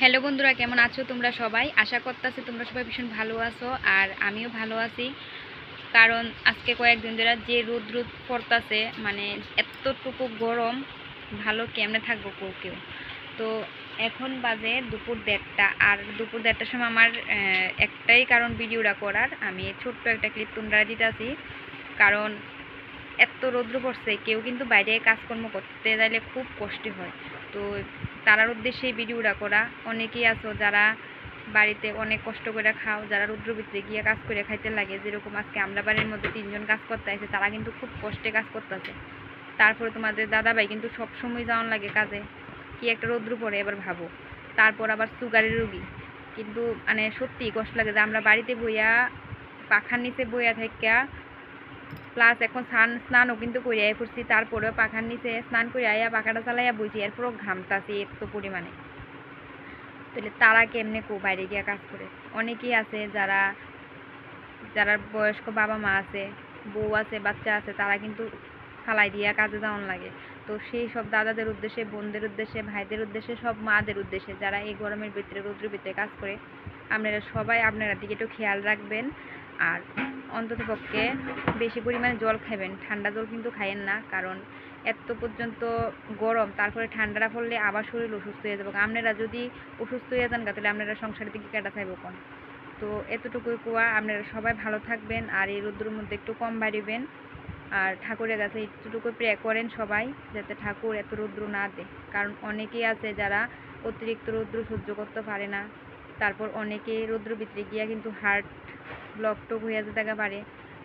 Hello বন্ধুরা, কেমন আছো তোমরা সবাই? আশা করতেছি তোমরা সবাই ভীষণ ভালো আছো আর আমিও ভালো আছি। কারণ আজকে কয়েকদিন ধরে যে রোদ রোদ পড়তাছে মানে এতটুকু গরম, ভালো কেমনে থাকব কেউ কেউ? তো এখন বাজে দুপুর দেড়টা আর দুপুর দেড়টার সময় আমার একটাই কারণ ভিডিওটা করার। আমি ছোট্ট একটা ক্লিপ তোমরা দিতেছি। কারণ এত রৌদ্র পড়ছে, কেউ কিন্তু বাইরে কাজকর্ম করতে যাইলে খুব কষ্ট হয়। তো তারার উদ্দেশ্যে ভিডিওটা করা। অনেকেই আছো যারা বাড়িতে অনেক কষ্ট করে খাও, যারা রৌদ্র ভিতরে গিয়ে কাজ করে খাইতে লাগে, যেরকম আজকে আমরা বাড়ির মধ্যে তিনজন কাজ করতে আছে তারা কিন্তু খুব কষ্টে কাজ করতেছে। তারপরে তোমাদের দাদাভাই কিন্তু সব সময় যাওয়ান লাগে কাজে। কি একটা রৌদ্র পড়ে, এবার ভাবো। তারপর আবার সুগারের রুগী। কিন্তু মানে সত্যি কষ্ট লাগে যে আমরা বাড়িতে বইয়া পাখার নিচে বইয়া থেকে প্লাস এখন স্নান স্নানও কিন্তু করে আই পড়ছি তারপরেও পাখার নিচে স্নান করে আইয়া পাখাটা চালাইয়া বইছি। এরপরও ঘামতাছি এত পরিমাণে। তাহলে তারা কেমনে কো বাইরে গিয়া কাজ করে? অনেকেই আছে যারা যারা বয়স্ক বাবা মা আছে, বউ আছে, বাচ্চা আছে, তারা কিন্তু ফালাই দিয়া কাজে যাওয়ান লাগে। তো সেই সব দাদাদের উদ্দেশ্যে, বোনদের উদ্দেশ্যে, ভাইদের উদ্দেশ্যে, সব মাদের উদ্দেশ্যে যারা এই গরমের ভিতরে, রৌদ্রের ভিতরে কাজ করে, আপনারা সবাই আপনারা দিকে একটু খেয়াল রাখবেন। আর অন্তত পক্ষে বেশি পরিমাণে জল খাবেন ঠান্ডা জল কিন্তু খাইয়েন না, কারণ এত পর্যন্ত গরম, তারপরে ঠান্ডাটা পড়লে আবার শরীর অসুস্থ হয়ে যাবে। আপনারা যদি অসুস্থ হয়ে যান তাহলে আপনারা সংসারের দিকে কাটা চাইব কোন? তো এতটুকুই কোয়া, আপনারা সবাই ভালো থাকবেন আর এই রৌদ্রের মধ্যে একটু কম বাড়িবেন। আর ঠাকুরের কাছে একটুটুকু প্রে করেন সবাই, যাতে ঠাকুর এত রৌদ্র না দেয় কারণ অনেকেই আছে যারা অতিরিক্ত রৌদ্র সহ্য করতে পারে না। তারপর অনেকে রৌদ্র ভিতরে গিয়া কিন্তু হার্ট ব্লক টক হয়ে যেতে পারে।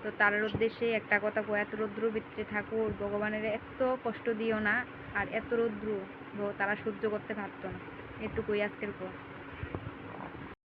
তো তার উদ্দেশ্যে একটা কথা কো এত রৌদ্র ভিতরে ঠাকুর, ভগবানের এত কষ্ট দিও না, আর এত রৌদ্র তারা সহ্য করতে পারতো না। এটুকুই আজকের কো